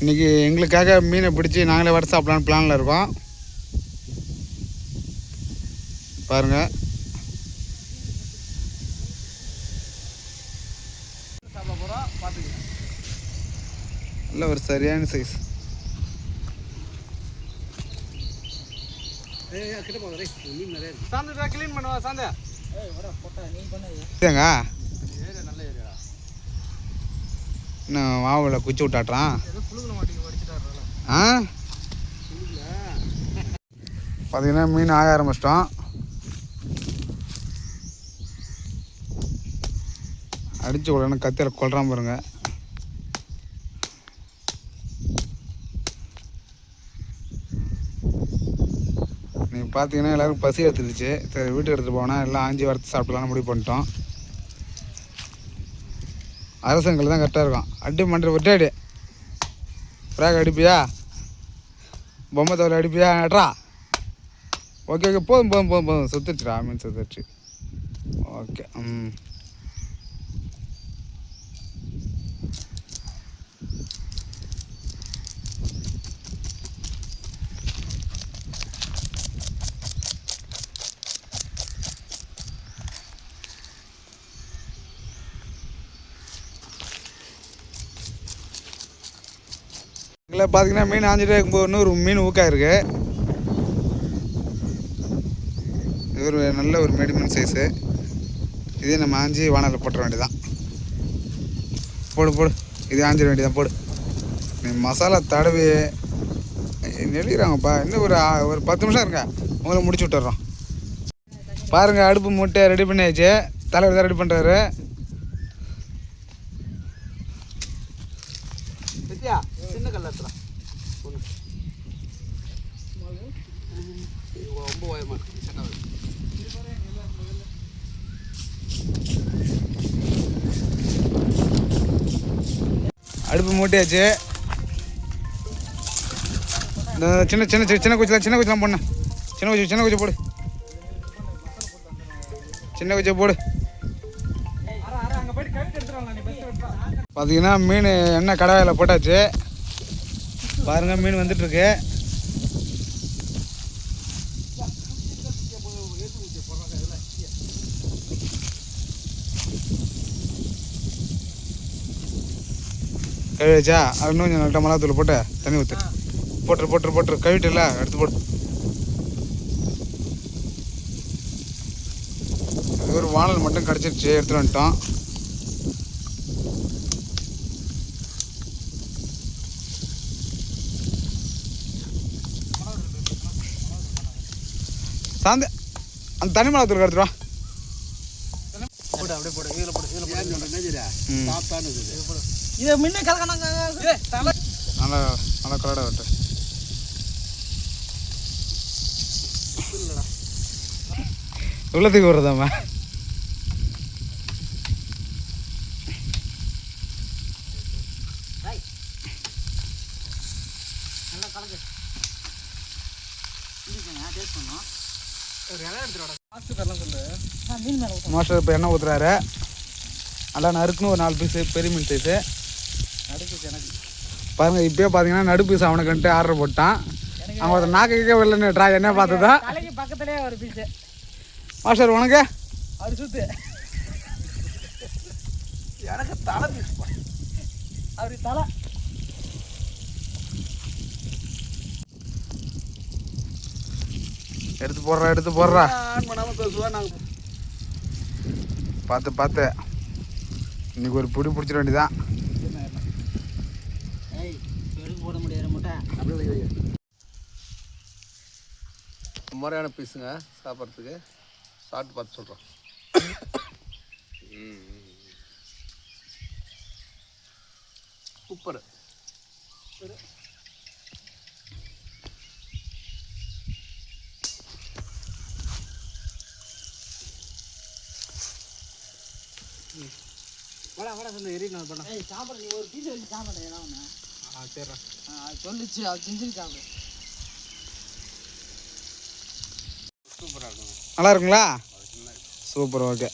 இன்றைக்கி எங்களுக்காக மீனை பிடிச்சி நாங்களே வர சாப்பிடலான்னு பிளானில் இருக்கோம். பாருங்கள் நல்ல ஒரு சரியான சைஸ் ஏய் கிட்ட இருக்கு. சாந்து க்ளீன் பண்ணுவா சாந்து. ஏய் வர போட்டா நீ பண்ணு. ஏங்க இன்னும் மாவில் குச்சி விட்டாட்றான் வடிச்சிட்டாருல ஆ? பார்த்தீங்கன்னா மீன் ஆக ஆரம்பிச்சிட்டோம். அடிச்சு விடணும் கத்தியில் கொள்றான் பாருங்க. நீங்கள் பார்த்தீங்கன்னா எல்லாரும் பசி எடுத்துருச்சு. சரி வீட்டுக்கு எடுத்துகிட்டு போனால் எல்லாம் ஆஞ்சி வறுத்து சாப்பிடலாம்னு முடிவு பண்ணிட்டோம். அரசங்கள் தான் கரெக்டாக இருக்கும். அடி மண்டை ஒட்டாடி ஃப்ராக் அடிப்பியா? பொம்மை தவளை அடிப்பியா? நட்ரா ஓகே ஓகே போதும் போதும் போதும் போதும். சுத்துச்சுடா மீன் சுத்துச்சு ஓகே ம். இல்லை பார்த்தீங்கன்னா மீன் ஆஞ்சிட்டே இருக்கும்போது இன்னொரு மீன் ஊக்காயிருக்கு. இது ஒரு நல்ல ஒரு மீடியம் சைஸு இதே நம்ம ஆஞ்சி வானலில் போட்டுற வேண்டியதான் போடு போடு. இது ஆஞ்சிட வேண்டியதான் போடு. நீ மசாலா தடவி நெளிகிறாங்கப்பா இன்னும் ஒரு ஒரு பத்து நிமிஷம் இருங்க. உங்களை முடிச்சு விட்டுறோம். பாருங்க அடுப்பு மூட்டை ரெடி பண்ணியாச்சு. தலைவர் தான் ரெடி பண்ணுறாரு ஒன்று ரொம்ப ஓயமா இருக்கு செட் ஆகுது அடுப்பு மூட்டியாச்சு சின்ன சின்ன சின்ன- சின்ன குச்சிலாம் சின்ன குச்சிலாம் போடணும் சின்ன குச்சி சின்ன குச்சி போடு சின்ன குச்சி போடு பார்த்தீங்கன்னா மீன் எண்ணெய் கடாயில் போட்டாச்சு பாருங்க மீன் வந்துட்டுருக்கு. கழுவிச்சா அது இன்னும் கொஞ்சம் நல்லா மிளகாத்தூள் போட்டு தண்ணி ஊற்று போட்டுரு போட்டுரு போட்டுரு. கழுவிட்டுல எடுத்து போட்டு ஒரு வானல் மட்டும் கிடச்சிருச்சு எடுத்துகிட்டு வந்துட்டோம் சாந்து அந்த தனி மிளகாத்தூள் எடுத்துட்டு வா போடு அப்படியே போடு இதில் போடு இதில் போடு சொல்கிறேன் ம். சாப்பிட்டான்னு இதை முன்ன கலக்கணாங்க. தலை நல்லா நல்லா கலடா விட்டு. உள்ளத்துக்கு வருதாம்மா? நல்லா கலக்கு. டேஸ்ட் பண்ணோம் மாஸ்டர் இப்போ எண்ணெய் ஊற்றுறாரு நல்லா நறுக்குன்னு ஒரு நாலு பீஸு பெரிய மீன் சைஸு நடுக்கு எனக்கு பாருங்க இப்பயே பார்த்தீங்கன்னா நடு பீஸ் அவனுக்குன்ட்டு ஆர்டர் போட்டான். அவன் ஒரு நாக்கு வரலன்னு ட்ரா என்ன பார்த்ததா தலைக்கு பக்கத்துலேயே ஒரு பீஸு மாஸ்டர் உனக்கு? அவர் சுத்து எனக்கு தலை பீஸ் அவர் தலை. எடுத்து போடுறா எடுத்து போடுறா. ஆன் பண்ணாமல் பேசுவா நாங்கள் பார்த்து பார்த்து. இன்னைக்கு ஒரு பிடி பிடிச்சிட வேண்டியதான் ஏய் போட முடியாது முட்டை அப்படியே முறையான பீஸுங்க சாப்பிட்றதுக்கு. சாப்பிட்டு பார்த்து சொல்கிறோம் சூப்பர். வாடா வாடா சொல்லு எரி நான் பண்ண ஏய் சாப்பிட நீ ஒரு பீஸ் வச்சு சாப்பிட ஏதாவது ஆ சரிடா அது சொல்லிச்சு அது செஞ்சு சாப்பிடு. சூப்பராக இருக்கும் நல்லா இருக்குங்களா? Super okay.